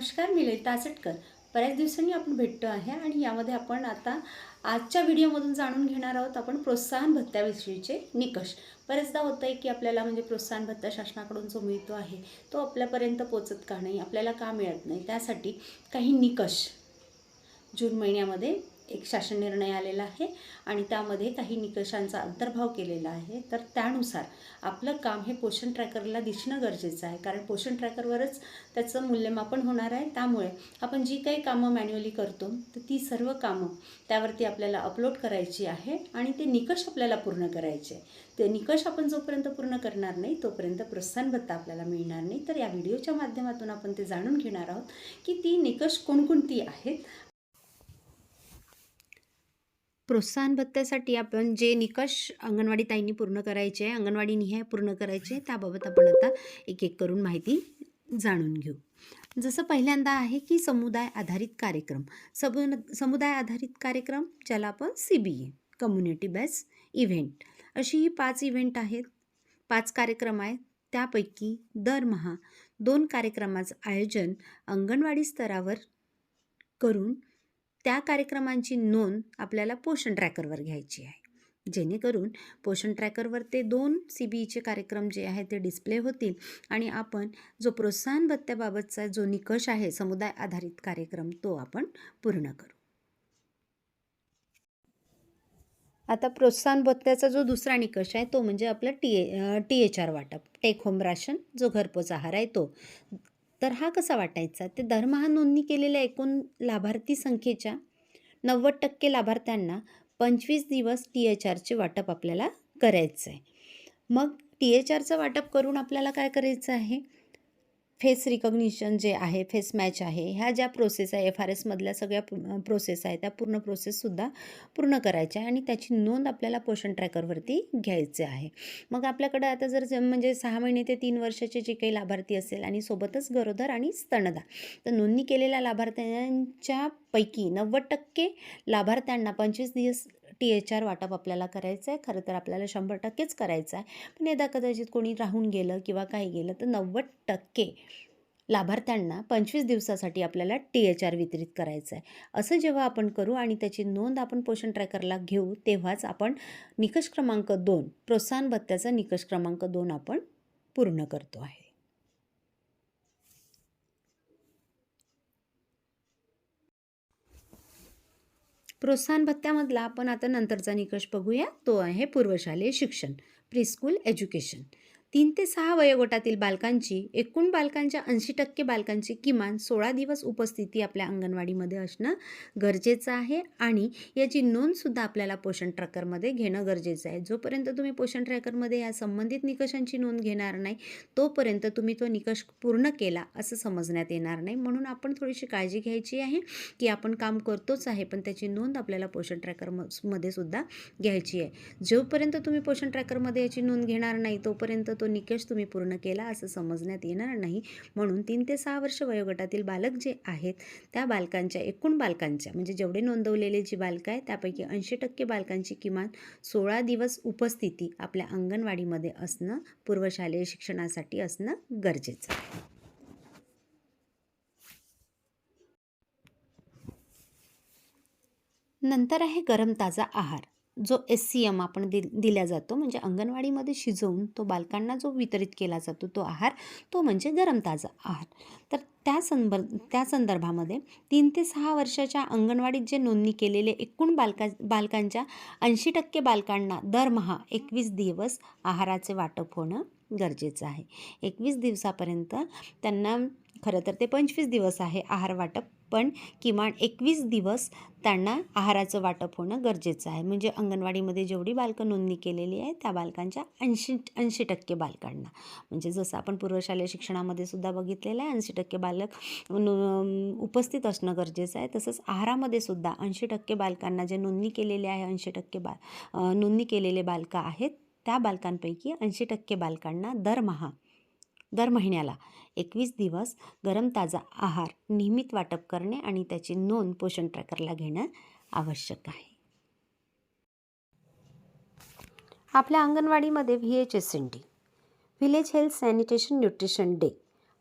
नमस्कार मी ललिता आसटकर बऱ्याच दिवसांनी आपण भेटतो आहे आणि यामध्ये आपण आता आजच्या व्हिडिओमधून जाणून घेणार आहोत आपण प्रोत्साहन भत्त्याविषयीचे निकष. बरेचदा होतं आहे की आपल्याला म्हणजे प्रोत्साहन भत्ता शासनाकडून जो मिळतो आहे तो आपल्यापर्यंत पोचत का नाही आपल्याला का मिळत नाही त्यासाठी काही निकष जून महिन्यामध्ये एक शासन निर्णय आलेला आहे आणि त्यामध्ये काही निकषांचा अंतर्भाव केलेला आहे. तर त्यानुसार आपलं काम हे पोषण ट्रॅकरला दिसणं गरजेचं आहे. कारण पोषण ट्रॅकरवरच त्याचं मूल्यमापन होणार आहे. त्यामुळे आपण जी काही कामं मॅन्युअली करतो तर ती सर्व कामं त्यावरती आपल्याला अपलोड करायची आहे आणि ते निकष आपल्याला पूर्ण करायचे ते निकष आपण जोपर्यंत पूर्ण करणार नाही तोपर्यंत प्रोत्साहन भत्ता आपल्याला मिळणार नाही. तर या व्हिडिओच्या माध्यमातून आपण ते जाणून घेणार आहोत की ती निकष कोणकोणती आहेत प्रोत्साहन भत्त्यासाठी आपण जे निकष अंगणवाडी ताईंनी पूर्ण करायचे आहे अंगणवाडी निहाय पूर्ण करायचे आहे, त्याबाबत आपण आता एक एक करून माहिती जाणून घेऊ. जसं पहिल्यांदा आहे की समुदाय आधारित कार्यक्रम. सबु समुदाय आधारित कार्यक्रम ज्याला आपण C B A community base event अशी ही पाच इव्हेंट आहेत. पाच कार्यक्रम आहेत. त्यापैकी दरमहा दोन कार्यक्रमाचं आयोजन अंगणवाडी स्तरावर करून त्या कार्यक्रमांची नोंद आपल्याला पोषण ट्रॅकरवर घ्यायची आहे. जेणेकरून पोषण ट्रॅकरवर ते दोन सी बी ईचे कार्यक्रम जे आहेत ते डिस्प्ले होतील आणि आपण जो प्रोत्साहन भत्त्याबाबतचा जो निकष आहे समुदाय आधारित कार्यक्रम तो आपण पूर्ण करू. आता प्रोत्साहन भत्त्याचा जो दुसरा निकष आहे तो म्हणजे आपला T A T H R वाटप टेक होम राशन जो घरपोच आहार आहे तो. तर हा कसा वाटायचा? ते दरमहा नोंदणी केलेल्या एकूण लाभार्थी संख्येच्या नव्वद टक्के लाभार्थ्यांना पंचवीस दिवस टी एच आरचे वाटप आपल्याला करायचं आहे मग टी एच आरचं वाटप करून आपल्याला काय करायचं आहे? फेस रिकग्निशन जे आहे फेस मॅच आहे ह्या ज्या प्रोसेस आहे एफ आर एसमधल्या सगळ्या प्रोसेस आहे त्या पूर्ण प्रोसेससुद्धा पूर्ण करायच्या आहे आणि त्याची नोंद आपल्याला पोषण ट्रॅकरवरती घ्यायचे आहे. मग आपल्याकडं आता जर म्हणजे सहा महिने ते तीन वर्षाचे जे काही लाभार्थी असेल आणि सोबतच गरोदर आणि स्तनदा तर नोंदणी केलेल्या लाभार्थ्यांच्या पैकी नव्वद टक्के लाभार्थ्यांना पंचवीस दिवस टी एच आर वाटप आपल्याला करायचं आहे खरं तर आपल्याला शंभर टक्केच करायचं आहे. पण यदा कदाचित कोणी राहून गेलं किंवा काही गेलं तर नव्वद टक्के लाभार्थ्यांना पंचवीस दिवसासाठी आपल्याला टी एच आर वितरित करायचं आहे. असं जेव्हा आपण करू आणि त्याची नोंद आपण पोषण ट्रॅकरला घेऊ तेव्हाच आपण निकष क्रमांक दोन प्रोत्साहन भत्त्याचा निकष क्रमांक दोन आपण पूर्ण करतो आहे. प्रोत्साहन भत्त्यामधला आपण आता नंतरचा निकष बघूया. तो आहे पूर्वशालेय शिक्षण प्रीस्कूल एज्युकेशन. तीन ते सहा वयोगटातील बालकांची एकूण बालकांच्या ऐंशी टक्के बालकांची किमान सोळा दिवस उपस्थिती आपल्या अंगणवाडीमध्ये असणं गरजेचं आहे आणि याची नोंदसुद्धा आपल्याला पोषण ट्रॅकरमध्ये घेणं गरजेचं आहे. जोपर्यंत तुम्ही पोषण ट्रॅकरमध्ये या संबंधित निकषांची नोंद घेणार नाही तोपर्यंत तुम्ही तो निकष पूर्ण केला असं समजण्यात येणार नाही. म्हणून आपण थोडीशी काळजी घ्यायची आहे की आपण काम करतोच आहे पण त्याची नोंद आपल्याला पोषण ट्रॅकरमध्ये सुद्धा घ्यायची आहे. जोपर्यंत तुम्ही पोषण ट्रॅकरमध्ये याची नोंद घेणार नाही तोपर्यंत तो निकष तुम्ही पूर्ण केला असं समजण्यात येणार नाही. म्हणून तीन ते सहा वर्ष वयोगटातील बालक जे आहेत त्या बालकांच्या एकूण बालकांच्या म्हणजे जेवढे नोंदवलेले जी बालकं आहे त्यापैकी ऐंशी टक्के बालकांची किमान सोळा दिवस उपस्थिती आपल्या अंगणवाडीमध्ये असणं पूर्वशालेय शिक्षणासाठी असणं गरजेचं आहे. नंतर आहे गरम ताजा आहार. जो एस सी एम आपण दि दिला जातो म्हणजे अंगणवाडीमध्ये शिजवून तो बालकांना जो वितरित केला जातो तो आहार तो म्हणजे गरम ताजा आहार. तर त्या संदर्भ त्या संदर्भामध्ये तीन ते सहा वर्षाच्या अंगणवाडीत जे नोंदणी केलेले एकूण बालका बालकांच्या ऐंशी टक्के बालकांना दरमहा एकवीस दिवस आहाराचे वाटप होणं गरजेचं आहे. एकवीस दिवसापर्यंत त्यांना खरं तर ते पंचवीस दिवस आहे आहार वाटप पण किमान एकवीस दिवस त्यांना आहाराचं वाटप होणं गरजेचं आहे. म्हणजे अंगणवाडीमध्ये जेवढी बालकं नोंदणी केलेली आहे त्या बालकांच्या ऐंशी ऐंशी टक्के बालकांना. म्हणजे जसं आपण पूर्वशालेय शिक्षणामध्ये सुद्धा बघितलेलं आहे ऐंशी टक्के बालक उपस्थित असणं गरजेचं आहे. तसंच आहारामध्ये सुद्धा ऐंशी टक्के बालकांना जे नोंदणी केलेले आहे ऐंशी टक्के बा नोंदणी केलेले बालकं आहेत त्या बालकांपैकी ऐंशी टक्के बालकांना दरमहा दर महिन्याला एकवीस दिवस गरम ताजा आहार नियमित वाटप करणे आणि त्याची नोंद पोषण ट्रॅकरला घेणं आवश्यक आहे. आपल्या अंगणवाडीमध्ये V H S N D village health sanitation nutrition day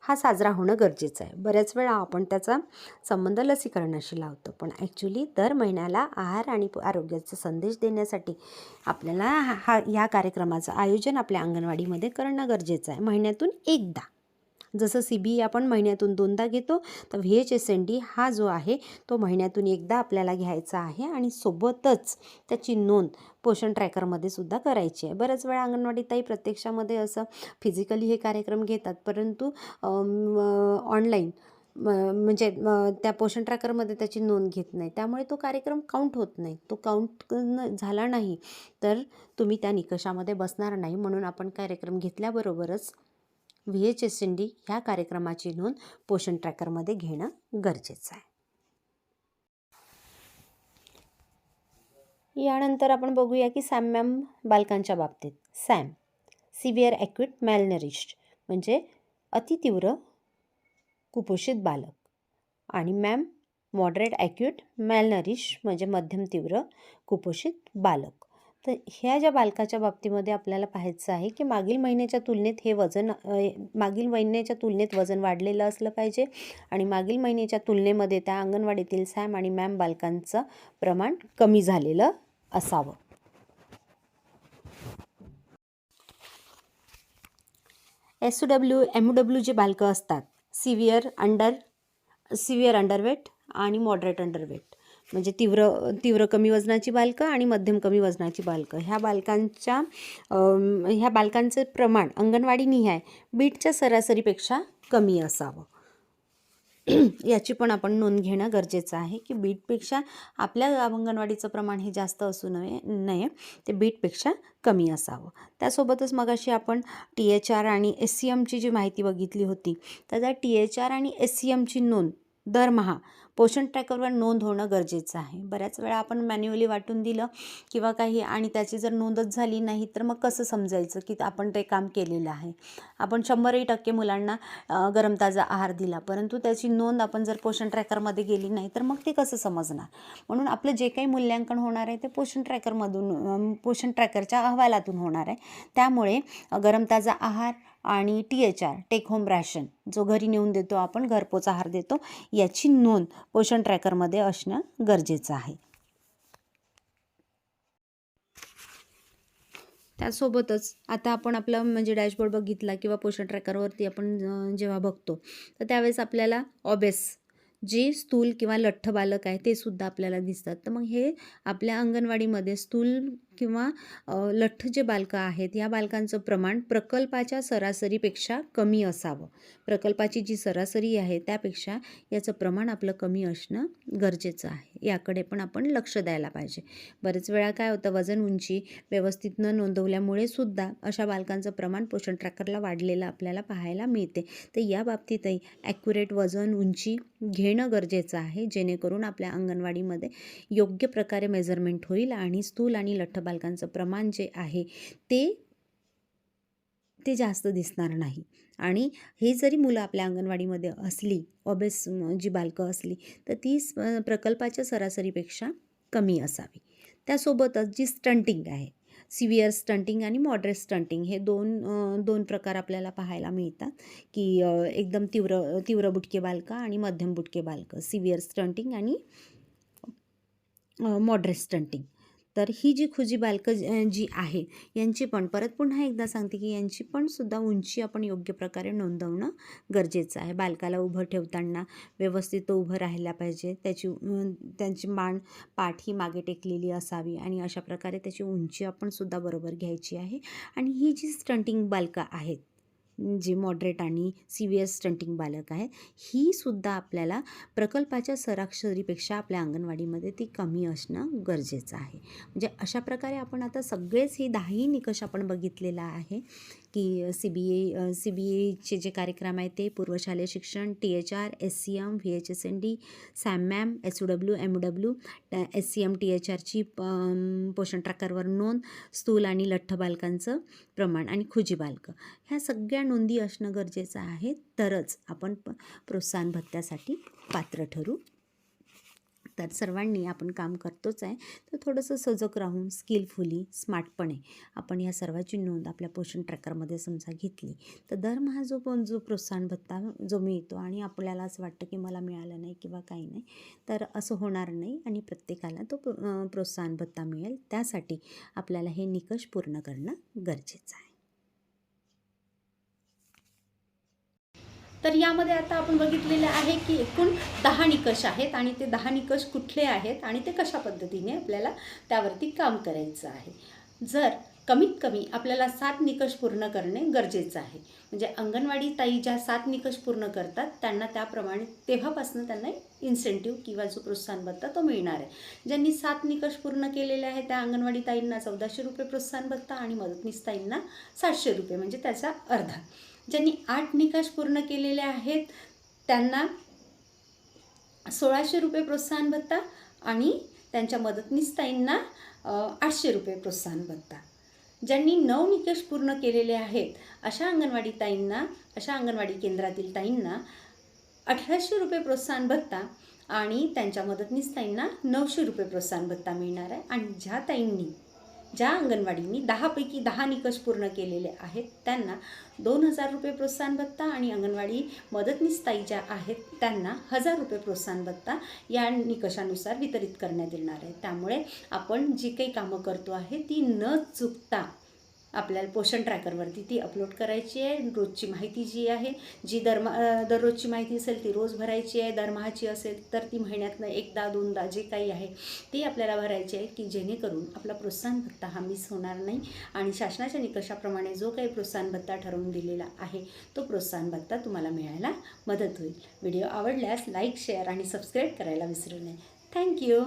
हा साजरा होणं गरजेचं आहे. बऱ्याच वेळा आपण त्याचा संबंध लसीकरणाशी लावतो. पण ॲक्च्युली दर महिन्याला आहार आणि प- आरोग्याचा संदेश देण्यासाठी आपल्याला हा हा- ह्या कार्यक्रमाचं आयोजन आपल्या अंगणवाडीमध्ये करणं गरजेचं आहे. महिन्यातून एकदा. जसं सी बी आपण महिन्यातून दोनदा घेतो तर V H S N D हा जो आहे तो महिन्यातून एकदा आपल्याला घ्यायचा आहे आणि सोबतच त्याची नोंद पोषण ट्रॅकरमध्ये सुद्धा करायची आहे. बऱ्याच वेळा अंगणवाडीताई प्रत्यक्षामध्ये असं फिजिकली हे कार्यक्रम घेतात परंतु ऑनलाईन म्हणजे त्या पोषण ट्रॅकरमध्ये त्याची नोंद घेत नाही. त्यामुळे तो कार्यक्रम काउंट होत नाही. तो काउंट झाला नाही तर तुम्ही त्या निकषामध्ये बसणार नाही म्हणून आपण कार्यक्रम घेतल्याबरोबरच V H S N D ह्या कार्यक्रमाची नोंद पोषण ट्रॅकरमध्ये घेणं गरजेचं आहे. यानंतर आपण बघूया की सॅम मॅम बालकांच्या बाबतीत. सॅम सिव्हिअर ॲक्यूट मॅलनरिस्ट म्हणजे अतितीव्र कुपोषित बालक. आणि मॅम मॉडरेट ॲक्यूट मॅलनरिश म्हणजे मध्यम तीव्र कुपोषित बालक. तर ह्या ज्या बालकाच्या बाबतीमध्ये आपल्याला पाहायचं आहे की मागील महिन्याच्या तुलनेत हे वजन मागील महिन्याच्या तुलनेत वजन वाढलेलं असलं पाहिजे आणि मागील महिन्याच्या तुलनेमध्ये त्या अंगणवाडीतील सॅम आणि मॅम बालकांचं प्रमाण कमी झालेलं असावं. एस डब्ल्यू एम डब्ल्यू जे बालकं असतात सिव्हिअर अंडर सिव्हिअर अंडरवेट आणि मॉडरेट अंडरवेट. म्हणजे तीव्र तीव्र कमी वजनाची बालकं आणि मध्यम कमी वजनाची बालकं. ह्या बालकांच्या ह्या बालकांचं प्रमाण अंगणवाडी निहाय बीटच्या सरासरीपेक्षा कमी असावं. याची पण आपण नोंद घेणं गरजेचं आहे की बीटपेक्षा आपल्या अंगणवाडीचं प्रमाण हे जास्त असू नये नये ते बीटपेक्षा कमी असावं. त्यासोबतच मगाशी आपण टी एच आर आणि एस सी एमची जी माहिती बघितली होती तर त्या टी एच आर आणि एस सी एमची नोंद दरमहा पोषण ट्रॅकरवर नोंद होणं गरजेचं आहे. बऱ्याच वेळा आपण मॅन्युअली वाटून दिलं किंवा काही आणि त्याची जर नोंदच झाली नाही तर मग कसं समजायचं की आपण ते काम केलेलं आहे? आपण शंभरही टक्के मुलांना गरम ताजा आहार दिला परंतु त्याची नोंद आपण जर पोषण ट्रॅकरमध्ये गेली नाही तर मग ते कसं समजणार? म्हणून आपलं जे काही मूल्यांकन होणार आहे ते पोषण ट्रॅकरमधून पोषण ट्रॅकरच्या अहवालातून होणार आहे. त्यामुळे गरम ताजा आहार आणि T H R take home ration जो घरी नेऊन देतो आपण घरपोच आहार देतो याची नोंद पोषण ट्रॅकरमध्ये असणं गरजेचं आहे. त्यासोबतच आता आपण आपला म्हणजे डॅशबोर्ड बघितला किंवा पोषण ट्रॅकरवरती आपण जेव्हा बघतो तर त्यावेळेस आपल्याला ऑबेस जे स्थूल किंवा लठ्ठ बालक आहे ते सुद्धा आपल्याला दिसतात. तर मग हे आपल्या अंगणवाडीमध्ये स्थूल किंवा लठ्ठ जे बालकं आहेत या बालकांचं प्रमाण प्रकल्पाच्या सरासरीपेक्षा कमी असावं. प्रकल्पाची जी सरासरी आहे त्यापेक्षा याचं प्रमाण आपलं कमी असणं गरजेचं आहे. याकडे पण आपण लक्ष द्यायला पाहिजे. बरेच वेळा काय होतं वजन उंची व्यवस्थित न नोंदवल्यामुळे सुद्धा अशा बालकांचं प्रमाण पोषण ट्रॅकरला वाढलेलं आपल्याला पाहायला मिळते. तर या बाबतीतही ॲक्युरेट वजन उंची घेणं गरजेचं आहे जेणेकरून आपल्या अंगणवाडीमध्ये योग्य प्रकारे मेजरमेंट होईल आणि स्थूल आणि लठ्ठ बालकांचं प्रमाण जे आहे ते ते जास्त दिसणार नाही. आणि हे जरी मुलं आपल्या अंगणवाडीमध्ये असली ऑबेस जी बालकं असली तर ती प्रकल्पाच्या सरासरीपेक्षा कमी असावी. त्यासोबतच जी स्टंटिंग आहे सिव्हिअर स्टंटिंग आणि मॉडरेट स्टंटिंग हे दोन दोन प्रकार आपल्याला पाहायला मिळतात. की एकदम तीव्र तीव्र बुटके बालकं आणि मध्यम बुटके बालकं सिव्हिअर स्टंटिंग आणि मॉडरेट स्टंटिंग तर ही जी खुजी बालकं जी आहे यांची पण परत पुन्हा एकदा सांगते की यांची पण सुद्धा उंची आपण योग्य प्रकारे नोंदवणं गरजेचं आहे. बालकाला उभं ठेवताना व्यवस्थित तो उभं राहायला पाहिजे. त्याची त्यांची मान पाठ ही मागे टेकलेली असावी आणि अशा प्रकारे त्याची उंची आपण सुद्धा बरोबर घ्यायची आहे. आणि ही जी स्टंटिंग बालकं आहेत जे मॉडरेट आणि सिव्हिअर स्टंटिंग बालक आहेत ही सुद्धा आपल्याला प्रकल्पाच्या सराक्षरीपेक्षा आपल्या अंगणवाडीमध्ये ती कमी असणं गरजेचं आहे. म्हणजे अशा प्रकारे आपण आता सगळेच हे दहाही निकष आपण बघितलेला आहे. की सी बी ए सी बी एचे जे कार्यक्रम आहेत ते पूर्वशालेय शिक्षण T H R S C M V H S N D SAM MAM S U W M W S C M T H आरची पोषण ट्रॅकरवर नोंद स्थूल आणि लठ्ठ बालकांचं प्रमाण आणि खुजी बालकं. ह्या सगळ्या नोंदी असणं गरजेचं आहे. तरच आपण प प्रोत्साहन भत्त्यासाठी पात्र ठरू तर सर्वांनी आपण काम करतोच आहे. तर थोडंसं सजग राहून स्किलफुली स्मार्टपणे आपण या सर्वाची नोंद आपल्या पोषण ट्रॅकरमध्ये समजा घेतली तर दरमहा जो पण जो प्रोत्साहन भत्ता जो मिळतो आणि आपल्याला असं वाटतं की मला मिळालं नाही किंवा काही नाही तर असं होणार नाही आणि प्रत्येकाला तो प्रोत्साहन भत्ता मिळेल. त्यासाठी आपल्याला हे निकष पूर्ण करणं गरजेचं आहे. तर यामध्ये आता आपण बघितलेलं आहे की एकूण दहा निकष आहेत आणि ते दहा निकष कुठले आहेत आणि ते कशा पद्धतीने आपल्याला त्यावरती काम करायचं आहे. जर कमीत कमी आपल्याला सात निकष पूर्ण करणे गरजेचं आहे. म्हणजे अंगणवाडी ताई ज्या सात निकष पूर्ण करतात त्यांना त्याप्रमाणे तेव्हापासून त्यांना इन्सेंटिव्ह किंवा जो प्रोत्साहन भत्ता तो मिळणार आहे. ज्यांनी सात निकष पूर्ण केलेले आहे त्या अंगणवाडी ताईंना चौदाशे रुपये प्रोत्साहन भत्ता आणि मदतनीस ताईंना सातशे रुपये म्हणजे त्याचा अर्धा. ज्यांनी आठ निकष पूर्ण केलेले आहेत त्यांना सोळाशे रुपये प्रोत्साहन भत्ता आणि त्यांच्या मदतनीस ताईंना आठशे रुपये प्रोत्साहन भत्ता. ज्यांनी नऊ निकष पूर्ण केलेले आहेत अशा अंगणवाडी ताईंना अशा अंगणवाडी केंद्रातील ताईंना अठराशे रुपये प्रोत्साहन भत्ता आणि त्यांच्या मदतनीस ताईंना नऊशे रुपये प्रोत्साहन भत्ता मिळणार आहे. आणि ज्या ताईंनी ज्या अंगणवाडींनी दहापैकी दहा निकष पूर्ण केलेले आहेत त्यांना दोन हजार रुपये प्रोत्साहन भत्ता आणि अंगणवाडी मदतनीसताई ज्या आहेत त्यांना हजार रुपये प्रोत्साहन भत्ता या निकषानुसार वितरित करण्यात येणार आहे. त्यामुळे आपण जी काही कामं करतो आहे ती न चुकता आपल्याला पोषण ट्रॅकरवरती ती अपलोड करायची आहे. रोजची माहिती जी आहे जी दरमा दररोजची माहिती असेल ती रोज भरायची आहे. दरमहाची असेल तर ती महिन्यातनं एकदा दोनदा जे काही आहे ती आपल्याला भरायची आहे की जेणेकरून आपला प्रोत्साहन भत्ता हा मिस होणार नाही आणि शासनाच्या निकषाप्रमाणे जो काही प्रोत्साहन भत्ता ठरवून दिलेला आहे तो प्रोत्साहन भत्ता तुम्हाला मिळायला मदत होईल. व्हिडिओ आवडल्यास लाईक शेअर आणि सबस्क्राईब करायला विसरू नये. थँक्यू